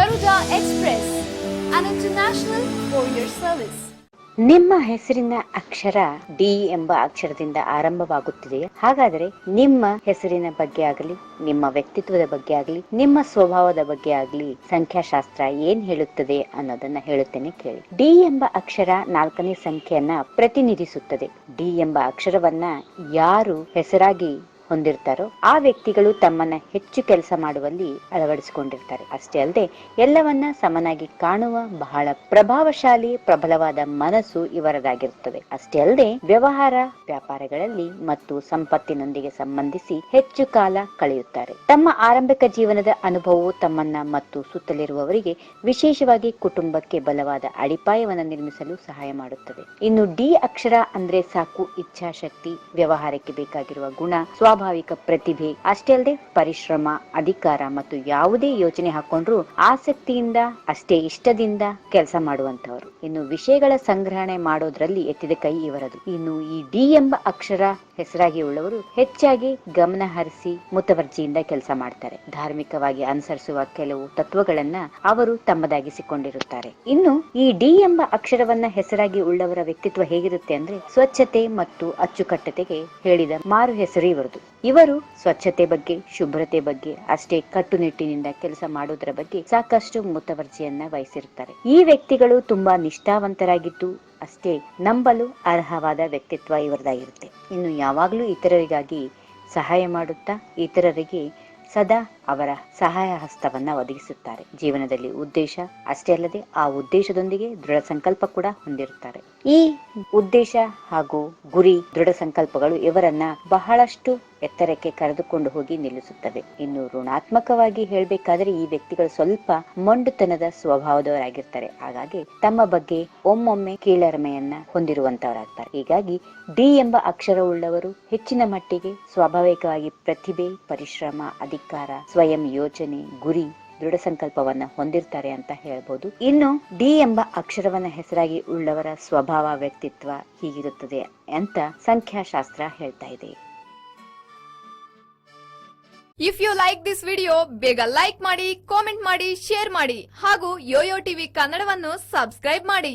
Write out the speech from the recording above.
an international courier service ನಿಮ್ಮ ಹೆಸರಿನ ಅಕ್ಷರ D ಎಂಬ ಅಕ್ಷರದಿಂದ ಆರಂಭವಾಗುತ್ತಿದೆ ಹಾಗಾದರೆ ನಿಮ್ಮ ಹೆಸರಿನ ಬಗ್ಗೆ ಆಗಲಿ, ನಿಮ್ಮ ವ್ಯಕ್ತಿತ್ವದ ಬಗ್ಗೆ ಆಗಲಿ, ನಿಮ್ಮ ಸ್ವಭಾವದ ಬಗ್ಗೆ ಆಗಲಿ ಸಂಖ್ಯಾಶಾಸ್ತ್ರ ಏನ್ ಹೇಳುತ್ತದೆ ಅನ್ನೋದನ್ನ ಹೇಳುತ್ತೇನೆ ಕೇಳಿ. ಡಿ ಎಂಬ ಅಕ್ಷರ ನಾಲ್ಕನೇ ಸಂಖ್ಯೆಯನ್ನ ಪ್ರತಿನಿಧಿಸುತ್ತದೆ. ಡಿ ಎಂಬ ಅಕ್ಷರವನ್ನ ಯಾರು ಹೆಸರಾಗಿ ಹೊಂದಿರ್ತಾರೋ, ಆ ವ್ಯಕ್ತಿಗಳು ತಮ್ಮನ್ನ ಹೆಚ್ಚು ಕೆಲಸ ಮಾಡುವಲ್ಲಿ ಅಳವಡಿಸಿಕೊಂಡಿರ್ತಾರೆ. ಅಷ್ಟೇ ಅಲ್ಲದೆ ಎಲ್ಲವನ್ನ ಸಮನಾಗಿ ಕಾಣುವ ಬಹಳ ಪ್ರಭಾವಶಾಲಿ, ಪ್ರಬಲವಾದ ಮನಸ್ಸು ಇವರದಾಗಿರುತ್ತದೆ. ಅಷ್ಟೇ ಅಲ್ಲದೆ ವ್ಯವಹಾರ ವ್ಯಾಪಾರಗಳಲ್ಲಿ ಮತ್ತು ಸಂಪತ್ತಿನೊಂದಿಗೆ ಸಂಬಂಧಿಸಿ ಹೆಚ್ಚು ಕಾಲ ಕಳೆಯುತ್ತಾರೆ. ತಮ್ಮ ಆರಂಭಿಕ ಜೀವನದ ಅನುಭವವು ತಮ್ಮನ್ನ ಮತ್ತು ಸುತ್ತಲಿರುವವರಿಗೆ ವಿಶೇಷವಾಗಿ ಕುಟುಂಬಕ್ಕೆ ಬಲವಾದ ಅಡಿಪಾಯವನ್ನು ನಿರ್ಮಿಸಲು ಸಹಾಯ ಮಾಡುತ್ತದೆ. ಇನ್ನು ಡಿ ಅಕ್ಷರ ಅಂದ್ರೆ ಸಾಕು ಇಚ್ಛಾಶಕ್ತಿ, ವ್ಯವಹಾರಕ್ಕೆ ಬೇಕಾಗಿರುವ ಗುಣ ಸ್ವಾಭಾವಿಕ ಪ್ರತಿಭೆ. ಅಷ್ಟೇ ಅಲ್ಲದೆ ಪರಿಶ್ರಮ, ಅಧಿಕಾರ ಮತ್ತು ಯಾವುದೇ ಯೋಚನೆ ಹಾಕೊಂಡ್ರು ಆಸಕ್ತಿಯಿಂದ, ಅಷ್ಟೇ ಇಷ್ಟದಿಂದ ಕೆಲಸ ಮಾಡುವಂತವರು ಇನ್ನು ವಿಷಯಗಳ ಸಂಗ್ರಹಣೆ ಮಾಡೋದ್ರಲ್ಲಿ ಎತ್ತಿದ ಕೈ ಇವರದು. ಇನ್ನು ಈ ಡಿ ಎಂಬ ಅಕ್ಷರ ಹೆಸರಾಗಿ ಉಳ್ಳವರು ಹೆಚ್ಚಾಗಿ ಗಮನ ಹರಿಸಿ ಮುತವರ್ಜಿಯಿಂದ ಕೆಲಸ ಮಾಡ್ತಾರೆ. ಧಾರ್ಮಿಕವಾಗಿ ಅನುಸರಿಸುವ ಕೆಲವು ತತ್ವಗಳನ್ನ ಅವರು ತಮ್ಮದಾಗಿಸಿಕೊಂಡಿರುತ್ತಾರೆ. ಇನ್ನು ಈ ಡಿ ಎಂಬ ಅಕ್ಷರವನ್ನ ಹೆಸರಾಗಿ ಉಳ್ಳವರ ವ್ಯಕ್ತಿತ್ವ ಹೇಗಿರುತ್ತೆ ಅಂದ್ರೆ ಸ್ವಚ್ಛತೆ ಮತ್ತು ಅಚ್ಚುಕಟ್ಟತೆಗೆ ಹೇಳಿದ ಮಾರು ಹೆಸರು ಇವರದು. ಇವರು ಸ್ವಚ್ಛತೆ ಬಗ್ಗೆ, ಶುಭ್ರತೆ ಬಗ್ಗೆ, ಅಷ್ಟೇ ಕಟ್ಟುನಿಟ್ಟಿನಿಂದ ಕೆಲಸ ಮಾಡೋದ್ರ ಬಗ್ಗೆ ಸಾಕಷ್ಟು ಮುತವರ್ಜಿಯನ್ನ ವಹಿಸಿರುತ್ತಾರೆ. ಈ ವ್ಯಕ್ತಿಗಳು ತುಂಬಾ ನಿಷ್ಠಾವಂತರಾಗಿದ್ದು, ಅಷ್ಟೇ ನಂಬಲು ಅರ್ಹವಾದ ವ್ಯಕ್ತಿತ್ವ ಇವರದಾಗಿರುತ್ತೆ. ಇನ್ನು ಯಾವಾಗಲೂ ಇತರರಿಗಾಗಿ ಸಹಾಯ ಮಾಡುತ್ತಾ, ಇತರರಿಗೆ ಸದಾ ಅವರ ಸಹಾಯ ಹಸ್ತವನ್ನ ಒದಗಿಸುತ್ತಾರೆ. ಜೀವನದಲ್ಲಿ ಉದ್ದೇಶ ಅಷ್ಟೇ ಅಲ್ಲದೆ ಆ ಉದ್ದೇಶದೊಂದಿಗೆ ದೃಢ ಸಂಕಲ್ಪ ಕೂಡ ಹೊಂದಿರುತ್ತಾರೆ. ಈ ಉದ್ದೇಶ ಹಾಗೂ ಗುರಿ ದೃಢ ಸಂಕಲ್ಪಗಳು ಇವರನ್ನ ಬಹಳಷ್ಟು ಎತ್ತರಕ್ಕೆ ಕರೆದುಕೊಂಡು ಹೋಗಿ ನಿಲ್ಲಿಸುತ್ತವೆ. ಇನ್ನು ಋಣಾತ್ಮಕವಾಗಿ ಹೇಳಬೇಕಾದರೆ ಈ ವ್ಯಕ್ತಿಗಳು ಸ್ವಲ್ಪ ಮೊಂಡುತನದ ಸ್ವಭಾವದವರಾಗಿರ್ತಾರೆ. ಹಾಗಾಗಿ ತಮ್ಮ ಬಗ್ಗೆ ಒಮ್ಮೊಮ್ಮೆ ಕೀಳರಮೆಯನ್ನ ಹೊಂದಿರುವಂತವರಾಗ್ತಾರೆ. ಹೀಗಾಗಿ ಡಿ ಎಂಬ ಅಕ್ಷರವುಳ್ಳವರು ಹೆಚ್ಚಿನ ಮಟ್ಟಿಗೆ ಸ್ವಾಭಾವಿಕವಾಗಿ ಪ್ರತಿಭೆ, ಪರಿಶ್ರಮ, ಅಧಿಕಾರ ಸ್ವಯಂ ಯೋಚನೆ ಗುರಿ, ದೃಢ ಸಂಕಲ್ಪವನ್ನ ಹೊಂದಿರ್ತಾರೆ ಅಂತ ಹೇಳ್ಬೋದು. ಇನ್ನು ಡಿ ಎಂಬ ಅಕ್ಷರವನ್ನ ಹೆಸರಾಗಿ ಉಳ್ಳವರ ಸ್ವಭಾವ, ವ್ಯಕ್ತಿತ್ವ ಹೀಗಿರುತ್ತದೆ ಅಂತ ಸಂಖ್ಯಾಶಾಸ್ತ್ರ ಹೇಳ್ತಾ ಇದೆ. If you like this video ಬೇಗ ಲೈಕ್ ಮಾಡಿ ಕಾಮೆಂಟ್ ಮಾಡಿ ಶೇರ್ ಮಾಡಿ ಹಾಗೂ ಯೋಯೋ ಟಿವಿ ಕನ್ನಡವನ್ನು ಸಬ್ಸ್ಕ್ರೈಬ್ ಮಾಡಿ.